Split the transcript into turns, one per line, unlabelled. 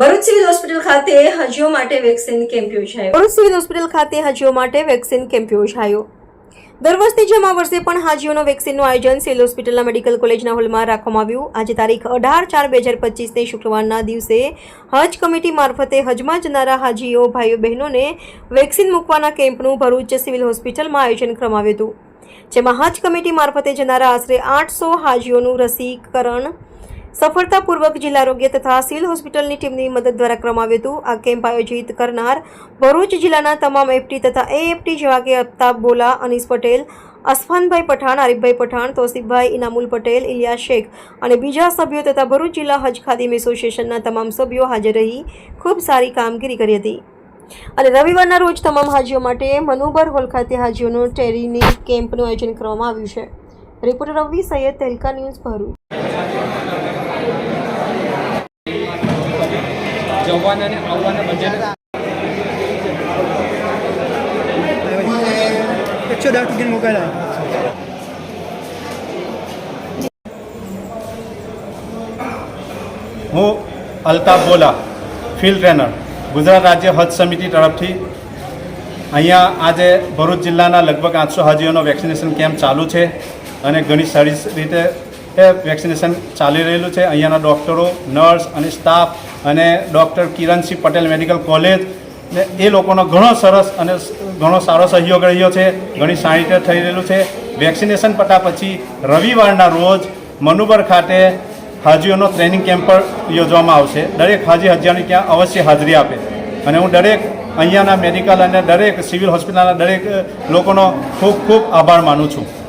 Bharuch civil hospital ખાતે હજીઓ માટે vaccine camp યોજાયો. ભરૂચ સિવિલ હોસ્પિટલ ખાતે હાજીઓ માટે વેક્સિન કેમ્પ યોજાયો. દર વર્ષની જેમ આ વર્ષે પણ હાજીઓનો વેક્સિનનું આયોજન સિવિલ હોસ્પિટલના મેડિકલ કોલેજના હોલમાં રાખવામાં આવ્યું. આજે તારીખ અઢાર ચાર બે હજાર પચીસને શુક્રવારના દિવસે હજ કમિટી મારફતે હજમાં જનારા હાજીઓ, ભાઈઓ, બહેનોને વેક્સિન મૂકવાના કેમ્પનું ભરૂચ સિવિલ હોસ્પિટલમાં આયોજન કરવામાં આવ્યું હતું. જેમાં હજ કમિટી મારફતે જનારા આશરે આઠસો હાજીઓનું રસીકરણ સફળતાપૂર્વક જિલ્લા આરોગ્ય તથા સિવિલ હોસ્પિટલની ટીમની મદદ દ્વારા કરવામાં આવ્યું હતું. આ કેમ્પ આયોજિત કરનાર ભરૂચ જિલ્લાના તમામ એફટી તથા એએફટી જેવા કે અફતાબ બોલા, અનીસ પટેલ, અસફાનભાઈ પઠાણ આરીફભાઈ પઠાણ, તોસીફભાઈ ઇનામુલ પટેલ ઇલિયા શેખ અને બીજા સભ્યો તથા ભરૂચ જિલ્લા હજ ખાદીમ એસોસિએશનના તમામ સભ્યો હાજર રહી ખૂબ સારી કામગીરી કરી હતી. અને રવિવારના રોજ તમામ હાજીઓ માટે મનુબર હોલ ખાતે હાજીઓનું ટેરીની કેમ્પનું આયોજન કરવામાં આવ્યું છે. રિપોર્ટર રવિ સૈયદ તેલકા ન્યૂઝ ભરૂચ.
જવાના ને આવવાના બધાને
એકસો દસ
હું અલ્તાફ બોલા ફિલ્ડ ટ્રેનર ગુજરાત રાજ્ય હજ સમિતિ તરફથી. અહીંયા આજે ભરૂચ જિલ્લાના લગભગ આઠસો હાજીઓનો વેક્સિનેશન કેમ્પ ચાલુ છે અને ઘણી સારી રીતે એ વેક્સિનેશન ચાલી રહેલું છે. અહીંયાના ડૉક્ટરો, નર્સ અને સ્ટાફ અને doctor Kiransinh Patel medical college ને એ લોકોનો ઘણો સરસ અને ઘણો સારો સહયોગ રહ્યો છે. ઘણી રીતે થઈ રહેલું છે. વેક્સિનેશન પતા પછી રવિવારના રોજ મનુબર ખાતે હાજીઓનો ટ્રેનિંગ કેમ્પ યોજવામાં આવશે. દરેક હાજી હજારની ત્યાં અવશ્ય હાજરી આપે. અને હું દરેક અહીંયાના મેડિકલ અને દરેક સિવિલ હોસ્પિટલના દરેક લોકોનો ખૂબ ખૂબ આભાર માનું છું.